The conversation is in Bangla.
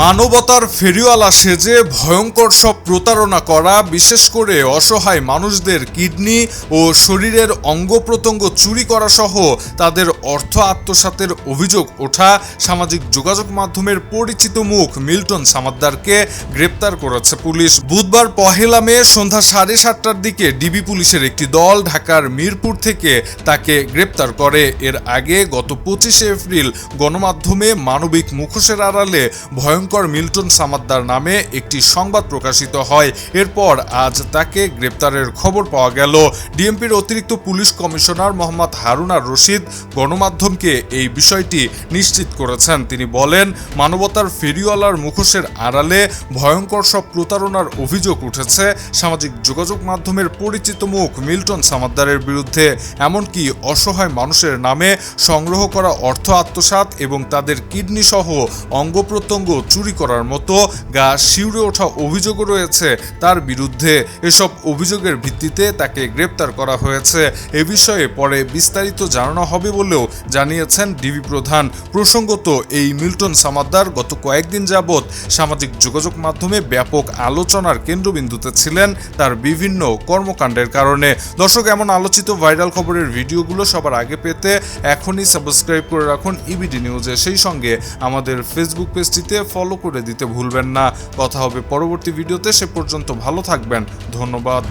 মানবতার ফেরিওয়ালা সেজে ভয়ঙ্কর সব প্রতারণা করা, বিশেষ করে অসহায় মানুষদের কিডনি ও শরীরের অঙ্গ প্রত্যঙ্গ চুরি করা সহ তাদের অর্থ আত্মসাতের অভিযোগ ওঠা, সামাজিক যোগাযোগ মাধ্যমের পরিচিত মুখ মিল্টন সামাদ্দারকে গ্রেপ্তার করেছে পুলিশ। বুধবার পহেলা মে সন্ধ্যা সাড়ে সাতটার দিকে ডিবি পুলিশের একটি দল ঢাকার মিরপুর থেকে তাকে গ্রেপ্তার করে। এর আগে গত পঁচিশে এপ্রিল গণমাধ্যমে মানবিক মুখোশের আড়ালে ভয়ঙ্কর মিল্টন সামাদ্দার নামে একটি সংবাদ প্রকাশিত হয়। এরপর আজ তাকে গ্রেপ্তারের খবর পাওয়া গেল। ডিএমপির অতিরিক্ত পুলিশ কমিশনার মোহাম্মদ হারুনার রশিদ গণমাধ্যমকে এই বিষয়টি নিশ্চিত করেছেন। তিনি বলেন, মানবতার ফেরিওয়ালার মুখোশের আড়ালে ভয়ঙ্কর সব প্রতারণার অভিযোগ উঠেছে। সামাজিক যোগাযোগ মাধ্যমের পরিচিত মুখ মিল্টন সামাদ্দারের বিরুদ্ধে, এমনকি অসহায় মানুষের নামে সংগ্রহ করা অর্থ আত্মসাৎ এবং তাদের কিডনি সহ অঙ্গ প্রত্যঙ্গ চুরি করার মতো গা শিউরে ওঠা অভিযোগও রয়েছে তার বিরুদ্ধে। এসব অভিযোগের ভিত্তিতে তাকে গ্রেপ্তার করা হয়েছে। এ বিষয়ে পরে বিস্তারিত জানানো হবে বলেও জানিয়েছেন ডিবি প্রধান। প্রসঙ্গত, এই মিল্টন সামাদ্দার গত কয়েকদিন যাবৎ সামাজিক যোগাযোগ মাধ্যমে ব্যাপক আলোচনার কেন্দ্রবিন্দুতে ছিলেন তার বিভিন্ন কর্মকাণ্ডের কারণে। দর্শক, এমন আলোচিত ভাইরাল খবরের ভিডিওগুলো সবার আগে পেতে এখনই সাবস্ক্রাইব করে রাখুন ইবিডি নিউজে। সেই সঙ্গে আমাদের ফেসবুক পেজটিতে ফলো করে দিতে ভুলবেন না। কথা হবে পরবর্তী ভিডিওতে সে পর্যন্ত ভালো থাকবেন। ধন্যবাদ।